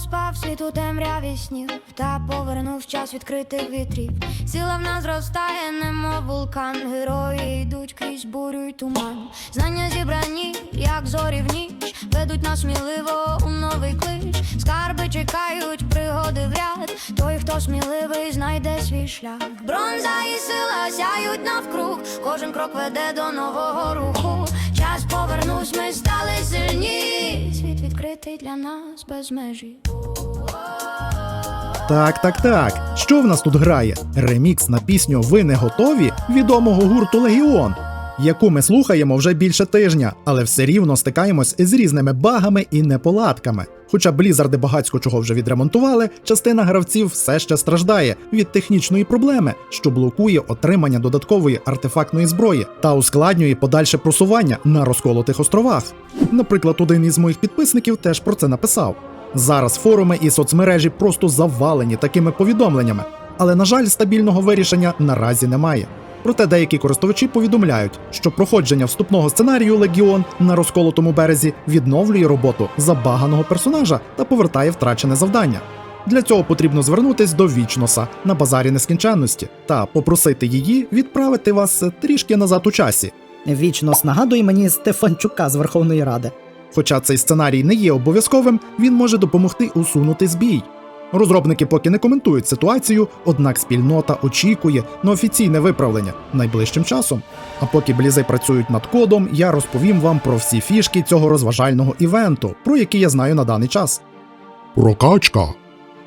Розпав світ у темряві снів, та повернув час відкритих вітрів. Сила в нас зростає, немов вулкан. Герої йдуть крізь бурю й туман. Знання зібрані, як зорі в ніч, ведуть нас сміливо у новий клич. Скарби чекають, пригоди в ряд. Той, хто сміливий, знайде свій шлях. Бронза і сила сяють навкруг. Кожен крок веде до нового руху. Час повернусь, ми стали сильні. Відкритий для нас без межі. Так, так, так. Що в нас тут грає? Ремікс на пісню Ви не готові відомого гурту Легіон, яку ми слухаємо вже більше тижня, але все рівно стикаємось з різними багами і неполадками. Хоча Блізарди багацько чого вже відремонтували, частина гравців все ще страждає від технічної проблеми, що блокує отримання додаткової артефактної зброї та ускладнює подальше просування на розколотих островах. Наприклад, один із моїх підписників теж про це написав. Зараз форуми і соцмережі просто завалені такими повідомленнями, але, на жаль, стабільного вирішення наразі немає. Проте деякі користувачі повідомляють, що проходження вступного сценарію Легіон на розколотому березі відновлює роботу забаганого персонажа та повертає втрачене завдання. Для цього потрібно звернутись до Вічноса на базарі нескінченності та попросити її відправити вас трішки назад у часі. Вічнос нагадує мені Стефанчука з Верховної Ради. Хоча цей сценарій не є обов'язковим, він може допомогти усунути збій. Розробники поки не коментують ситуацію, однак спільнота очікує на офіційне виправлення найближчим часом. А поки блізи працюють над кодом, я розповім вам про всі фішки цього розважального івенту, про який я знаю на даний час. Прокачка.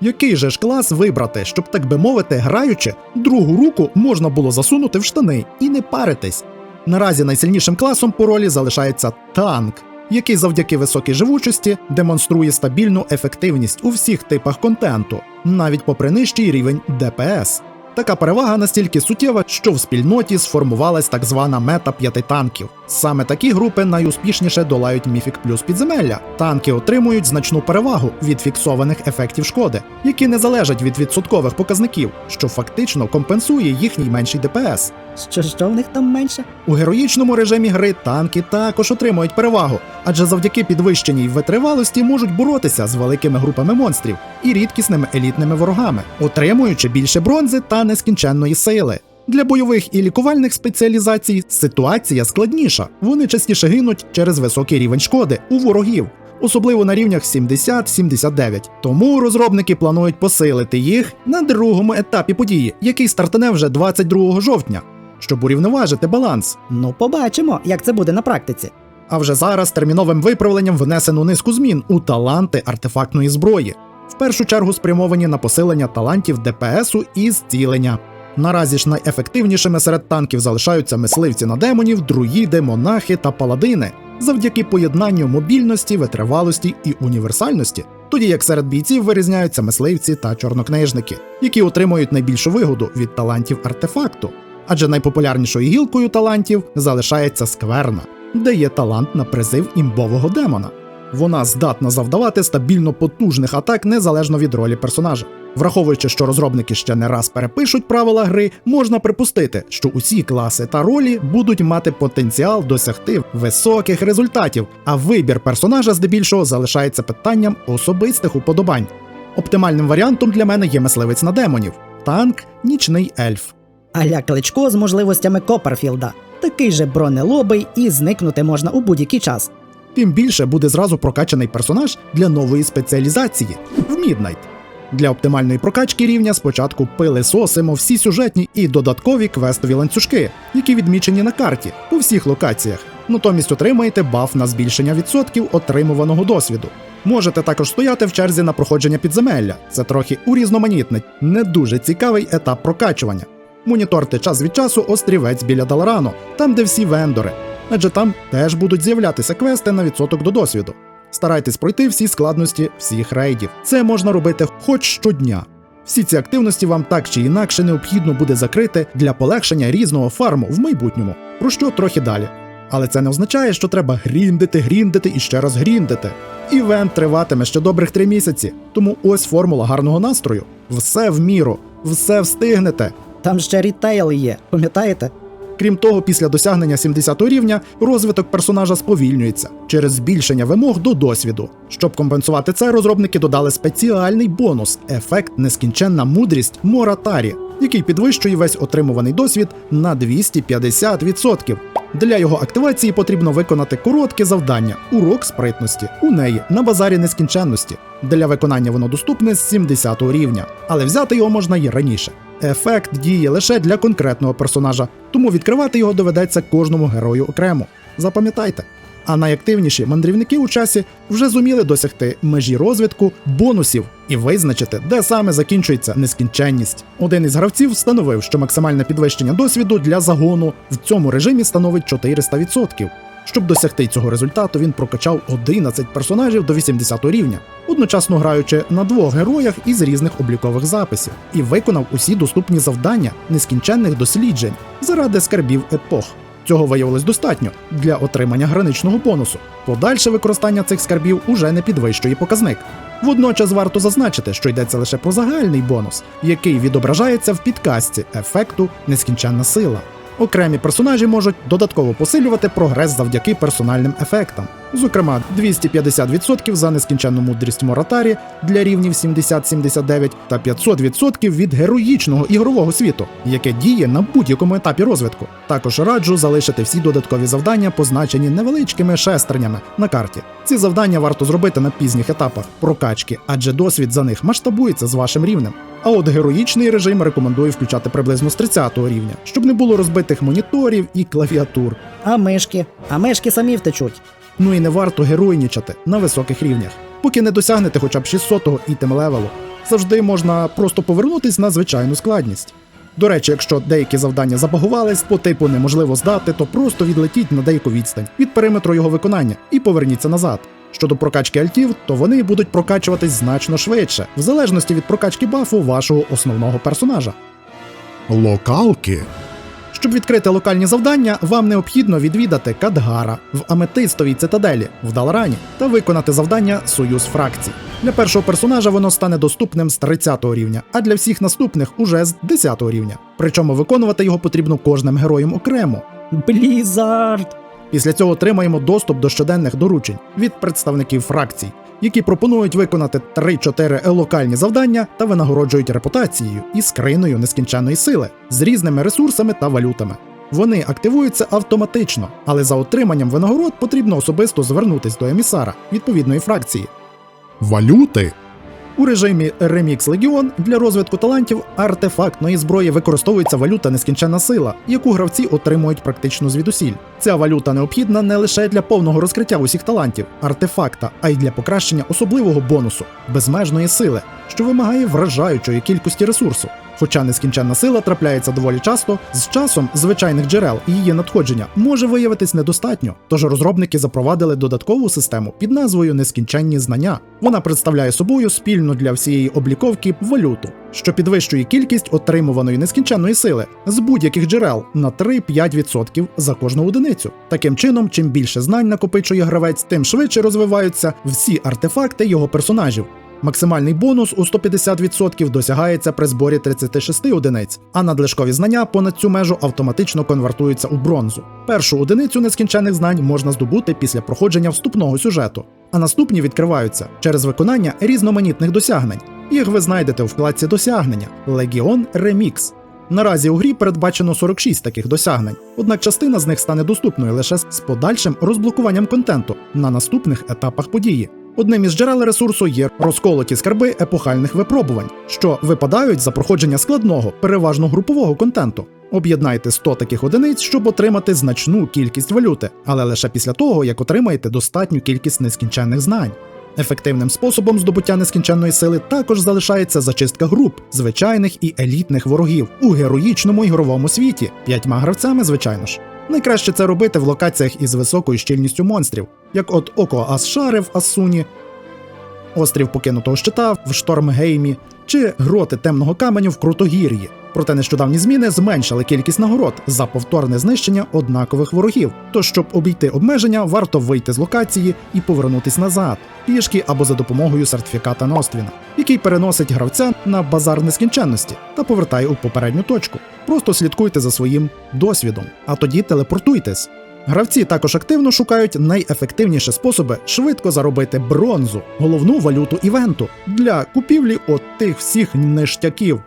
Який же ж клас вибрати, щоб, так би мовити, граючи, другу руку можна було засунути в штани і не паритись. Наразі найсильнішим класом по ролі залишається танк, який завдяки високій живучості демонструє стабільну ефективність у всіх типах контенту, навіть попри нижчий рівень ДПС. Така перевага настільки суттєва, що в спільноті сформувалась так звана мета п'яти танків. Саме такі групи найуспішніше долають міфік плюс підземелля. Танки отримують значну перевагу від фіксованих ефектів шкоди, які не залежать від відсоткових показників, що фактично компенсує їхній менший ДПС. Що що в них там менше? У героїчному режимі гри танки також отримують перевагу, адже завдяки підвищеній витривалості можуть боротися з великими групами монстрів і рідкісними елітними ворогами, отримуючи більше бронзи та нескінченної сили. Для бойових і лікувальних спеціалізацій ситуація складніша. Вони частіше гинуть через високий рівень шкоди у ворогів, особливо на рівнях 70-79. Тому розробники планують посилити їх на другому етапі події, який стартане вже 22 жовтня щоб урівноважити баланс. Ну, побачимо, як це буде на практиці. А вже зараз терміновим виправленням внесено низку змін у таланти артефактної зброї, в першу чергу спрямовані на посилення талантів ДПСу і зцілення. Наразі ж найефективнішими серед танків залишаються мисливці на демонів, друїди, монахи та паладини, завдяки поєднанню мобільності, витривалості і універсальності, тоді як серед бійців вирізняються мисливці та чорнокнижники, які отримують найбільшу вигоду від талантів артефакту адже найпопулярнішою гілкою талантів залишається скверна, де є талант на призив імбового демона. Вона здатна завдавати стабільно потужних атак незалежно від ролі персонажа. Враховуючи, що розробники ще не раз перепишуть правила гри, можна припустити, що усі класи та ролі будуть мати потенціал досягти високих результатів, а вибір персонажа здебільшого залишається питанням особистих уподобань. Оптимальним варіантом для мене є мисливець на демонів, танк, нічний ельф. Аля кличко з можливостями Копперфілда. Такий же бронелобий і зникнути можна у будь-який час. Тим більше буде зразу прокачаний персонаж для нової спеціалізації в Міднайт. Для оптимальної прокачки рівня спочатку пилисосимо всі сюжетні і додаткові квестові ланцюжки, які відмічені на карті по всіх локаціях. Натомість отримаєте баф на збільшення відсотків отримуваного досвіду. Можете також стояти в черзі на проходження підземелля. Це трохи урізноманітнить, не дуже цікавий етап прокачування. Моніторте час від часу острівець біля Даларану, там де всі вендори, адже там теж будуть з'являтися квести на відсоток до досвіду. Старайтесь пройти всі складності всіх рейдів. Це можна робити хоч щодня. Всі ці активності вам так чи інакше необхідно буде закрити для полегшення різного фарму в майбутньому, про що трохи далі. Але це не означає, що треба гріндити, гріндити і ще раз гріндити. Івент триватиме ще добрих три місяці, тому ось формула гарного настрою. Все в міру, все встигнете. Там ще рітейл є, пам'ятаєте? Крім того, після досягнення 70 рівня розвиток персонажа сповільнюється через збільшення вимог до досвіду. Щоб компенсувати це, розробники додали спеціальний бонус ефект нескінченна мудрість Моратарі, який підвищує весь отримуваний досвід на 250%. Для його активації потрібно виконати коротке завдання урок спритності у неї на базарі нескінченності. Для виконання воно доступне з 70 рівня, але взяти його можна і раніше. Ефект діє лише для конкретного персонажа, тому відкривати його доведеться кожному герою окремо. Запам'ятайте. А найактивніші мандрівники у часі вже зуміли досягти межі розвитку бонусів і визначити, де саме закінчується нескінченність. Один із гравців встановив, що максимальне підвищення досвіду для загону в цьому режимі становить 400%. Щоб досягти цього результату, він прокачав 11 персонажів до 80 рівня, одночасно граючи на двох героях із різних облікових записів, і виконав усі доступні завдання нескінченних досліджень заради скарбів епох. Цього виявилось достатньо для отримання граничного бонусу. Подальше використання цих скарбів уже не підвищує показник. Водночас варто зазначити, що йдеться лише про загальний бонус, який відображається в підкасті ефекту нескінченна сила. Окремі персонажі можуть додатково посилювати прогрес завдяки персональним ефектам, зокрема 250% за нескінченну мудрість Моратарі для рівнів 70-79 та 500% від героїчного ігрового світу, яке діє на будь-якому етапі розвитку. Також раджу залишити всі додаткові завдання, позначені невеличкими шестернями на карті. Ці завдання варто зробити на пізніх етапах прокачки, адже досвід за них масштабується з вашим рівнем. А от героїчний режим рекомендую включати приблизно з 30 рівня, щоб не було розбитих моніторів і клавіатур. А мишки? А мишки самі втечуть. Ну і не варто геройнічати на високих рівнях, поки не досягнете хоча б 600-го ітем левелу. Завжди можна просто повернутись на звичайну складність. До речі, якщо деякі завдання забагувались, по типу неможливо здати, то просто відлетіть на деяку відстань від периметру його виконання і поверніться назад. Щодо прокачки альтів, то вони будуть прокачуватись значно швидше, в залежності від прокачки бафу вашого основного персонажа. Локалки. Щоб відкрити локальні завдання, вам необхідно відвідати Кадгара в Аметистовій цитаделі в Даларані та виконати завдання Союз фракцій. Для першого персонажа воно стане доступним з 30 рівня, а для всіх наступних уже з 10 рівня. Причому виконувати його потрібно кожним героєм окремо. Блізард! Після цього отримаємо доступ до щоденних доручень від представників фракцій, які пропонують виконати 3-4 локальні завдання та винагороджують репутацією і скриною нескінченної сили з різними ресурсами та валютами. Вони активуються автоматично, але за отриманням винагород потрібно особисто звернутись до емісара відповідної фракції. Валюти у режимі Remix Legion для розвитку талантів артефактної зброї використовується валюта нескінченна сила, яку гравці отримують практично звідусіль. Ця валюта необхідна не лише для повного розкриття усіх талантів артефакта, а й для покращення особливого бонусу безмежної сили, що вимагає вражаючої кількості ресурсу. Хоча нескінченна сила трапляється доволі часто, з часом звичайних джерел і її надходження може виявитись недостатньо. Тож розробники запровадили додаткову систему під назвою Нескінченні знання. Вона представляє собою спільну для всієї обліковки валюту, що підвищує кількість отримуваної нескінченної сили з будь-яких джерел на 3-5% за кожну одиницю. Таким чином, чим більше знань накопичує гравець, тим швидше розвиваються всі артефакти його персонажів. Максимальний бонус у 150% досягається при зборі 36 одиниць, а надлишкові знання понад цю межу автоматично конвертуються у бронзу. Першу одиницю нескінченних знань можна здобути після проходження вступного сюжету, а наступні відкриваються через виконання різноманітних досягнень. Їх ви знайдете у вкладці досягнення Legion Remix. Наразі у грі передбачено 46 таких досягнень, однак частина з них стане доступною лише з подальшим розблокуванням контенту на наступних етапах події. Одним із джерел ресурсу є розколоті скарби епохальних випробувань, що випадають за проходження складного, переважно групового контенту. Об'єднайте 100 таких одиниць, щоб отримати значну кількість валюти, але лише після того, як отримаєте достатню кількість нескінченних знань. Ефективним способом здобуття нескінченної сили також залишається зачистка груп, звичайних і елітних ворогів у героїчному ігровому світі, п'ятьма гравцями, звичайно ж. Найкраще це робити в локаціях із високою щільністю монстрів, як от Око Асшари в Асуні, Острів покинутого щита в Штормгеймі чи гроти темного каменю в Крутогір'ї. Проте нещодавні зміни зменшили кількість нагород за повторне знищення однакових ворогів. Тож, щоб обійти обмеження, варто вийти з локації і повернутись назад, пішки або за допомогою сертифіката Ноствіна, який переносить гравця на базар нескінченності та повертає у попередню точку. Просто слідкуйте за своїм досвідом, а тоді телепортуйтесь. Гравці також активно шукають найефективніші способи швидко заробити бронзу, головну валюту івенту для купівлі от тих всіх ништяків.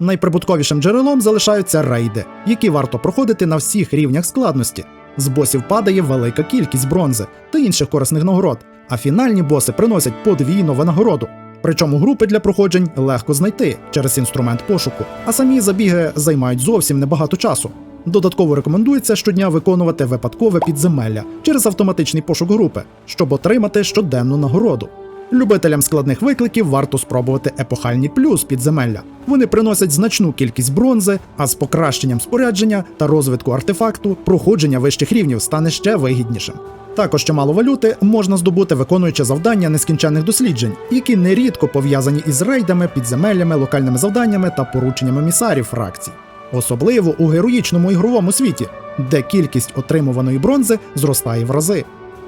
Найприбутковішим джерелом залишаються рейди, які варто проходити на всіх рівнях складності. З босів падає велика кількість бронзи та інших корисних нагород, а фінальні боси приносять подвійну винагороду. Причому групи для проходжень легко знайти через інструмент пошуку, а самі забіги займають зовсім небагато часу. Додатково рекомендується щодня виконувати випадкове підземелля через автоматичний пошук групи, щоб отримати щоденну нагороду. Любителям складних викликів варто спробувати епохальні плюс підземелля. Вони приносять значну кількість бронзи, а з покращенням спорядження та розвитку артефакту проходження вищих рівнів стане ще вигіднішим. Також чимало валюти можна здобути, виконуючи завдання нескінченних досліджень, які нерідко пов'язані із рейдами, підземеллями, локальними завданнями та порученнями місарів фракцій. Особливо у героїчному ігровому світі, де кількість отримуваної бронзи зростає в рази.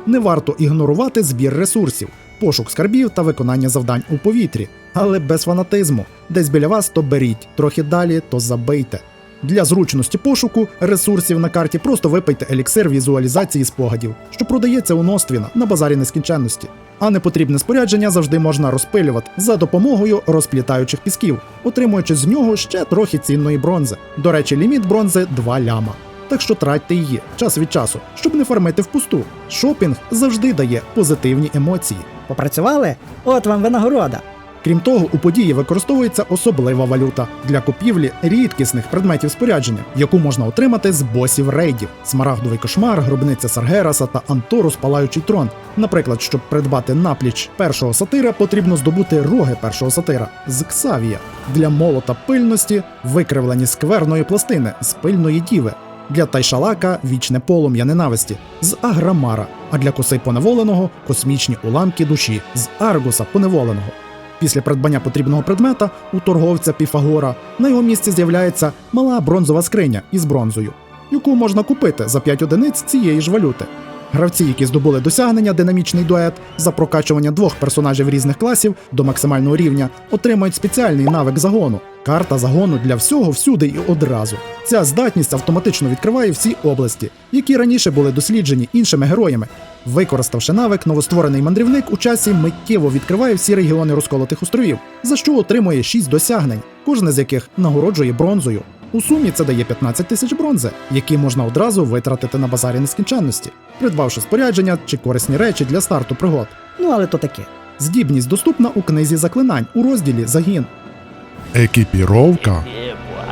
Не варто ігнорувати збір ресурсів, пошук скарбів та виконання завдань у повітрі, але без фанатизму. Десь біля вас то беріть, трохи далі то забийте. Для зручності пошуку ресурсів на карті просто випийте еліксир візуалізації спогадів, що продається у Ноствіна на базарі нескінченності. А непотрібне спорядження завжди можна розпилювати за допомогою розплітаючих пісків, отримуючи з нього ще трохи цінної бронзи. До речі, ліміт бронзи 2 ляма. Так що тратьте її час від часу, щоб не фармити впусту. Шопінг завжди дає позитивні емоції. Попрацювали? От вам винагорода. Крім того, у події використовується особлива валюта для купівлі рідкісних предметів спорядження, яку можна отримати з босів рейдів: смарагдовий кошмар, гробниця Саргераса та Антурус Палаючий трон. Наприклад, щоб придбати напліч першого сатира, потрібно здобути роги першого сатира з Ксавія для молота пильності, викривлені скверної пластини з пильної діви. Для Тайшалака вічне полум'я ненависті з Аграмара, а для коси поневоленого космічні уламки душі з Аргуса поневоленого. Після придбання потрібного предмета у торговця Піфагора на його місці з'являється мала бронзова скриня із бронзою, яку можна купити за 5 одиниць цієї ж валюти. Гравці, які здобули досягнення динамічний дует за прокачування двох персонажів різних класів до максимального рівня, отримають спеціальний навик загону. Карта загону для всього всюди і одразу. Ця здатність автоматично відкриває всі області, які раніше були досліджені іншими героями. Використавши навик, новостворений мандрівник у часі миттєво відкриває всі регіони розколотих островів, за що отримує 6 досягнень, кожне з яких нагороджує бронзою. У сумі це дає 15 тисяч бронзи, які можна одразу витратити на базарі нескінченності, придбавши спорядження чи корисні речі для старту пригод. Ну але то таке. Здібність доступна у книзі заклинань у розділі Загін. Екіпіровка.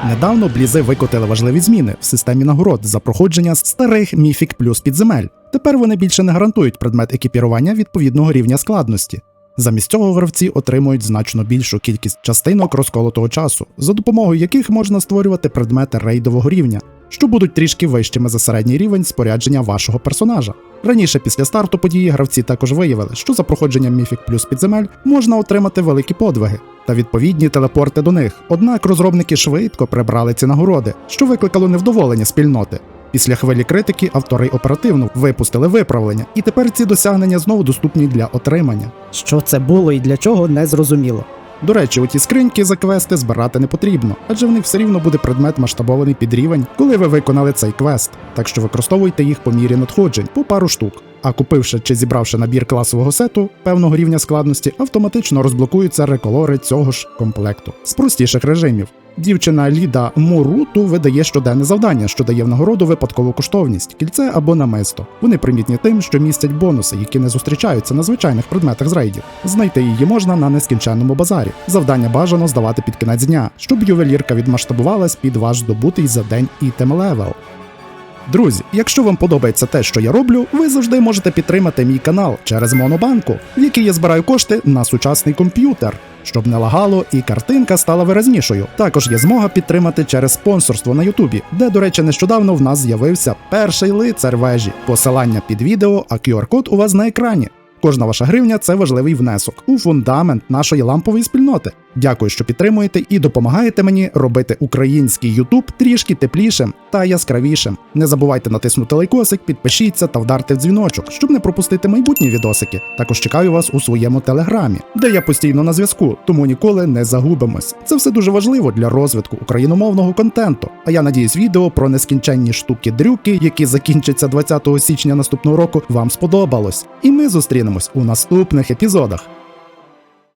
Недавно блізи викотили важливі зміни в системі нагород за проходження старих міфік плюс підземель. Тепер вони більше не гарантують предмет екіпірування відповідного рівня складності. Замість цього гравці отримують значно більшу кількість частинок розколотого часу, за допомогою яких можна створювати предмети рейдового рівня, що будуть трішки вищими за середній рівень спорядження вашого персонажа. Раніше після старту події гравці також виявили, що за проходженням міфік плюс підземель можна отримати великі подвиги та відповідні телепорти до них. Однак розробники швидко прибрали ці нагороди, що викликало невдоволення спільноти. Після хвилі критики автори оперативно випустили виправлення, і тепер ці досягнення знову доступні для отримання. Що це було і для чого не зрозуміло. До речі, у ті скриньки за квести збирати не потрібно, адже в них все рівно буде предмет масштабований під рівень, коли ви виконали цей квест. Так що використовуйте їх по мірі надходжень по пару штук. А купивши чи зібравши набір класового сету певного рівня складності, автоматично розблокуються реколори цього ж комплекту з простіших режимів. Дівчина Ліда Муруту видає щоденне завдання, що дає в нагороду випадкову коштовність, кільце або намисто. Вони примітні тим, що містять бонуси, які не зустрічаються на звичайних предметах з рейдів. Знайти її можна на нескінченному базарі. Завдання бажано здавати під кінець дня, щоб ювелірка відмасштабувалась під ваш здобутий за день ітем левел. Друзі, якщо вам подобається те, що я роблю, ви завжди можете підтримати мій канал через Монобанку, в який я збираю кошти на сучасний комп'ютер, щоб не лагало і картинка стала виразнішою. Також є змога підтримати через спонсорство на Ютубі, де, до речі, нещодавно в нас з'явився перший лицар вежі. Посилання під відео, а QR-код у вас на екрані. Кожна ваша гривня це важливий внесок у фундамент нашої лампової спільноти. Дякую, що підтримуєте і допомагаєте мені робити український Ютуб трішки теплішим та яскравішим. Не забувайте натиснути лайкосик, підпишіться та вдарте в дзвіночок, щоб не пропустити майбутні відосики. Також чекаю вас у своєму телеграмі, де я постійно на зв'язку, тому ніколи не загубимось. Це все дуже важливо для розвитку україномовного контенту. А я надіюсь, відео про нескінченні штуки-дрюки, які закінчаться 20 січня наступного року, вам сподобалось. І ми зустрінемось у наступних епізодах.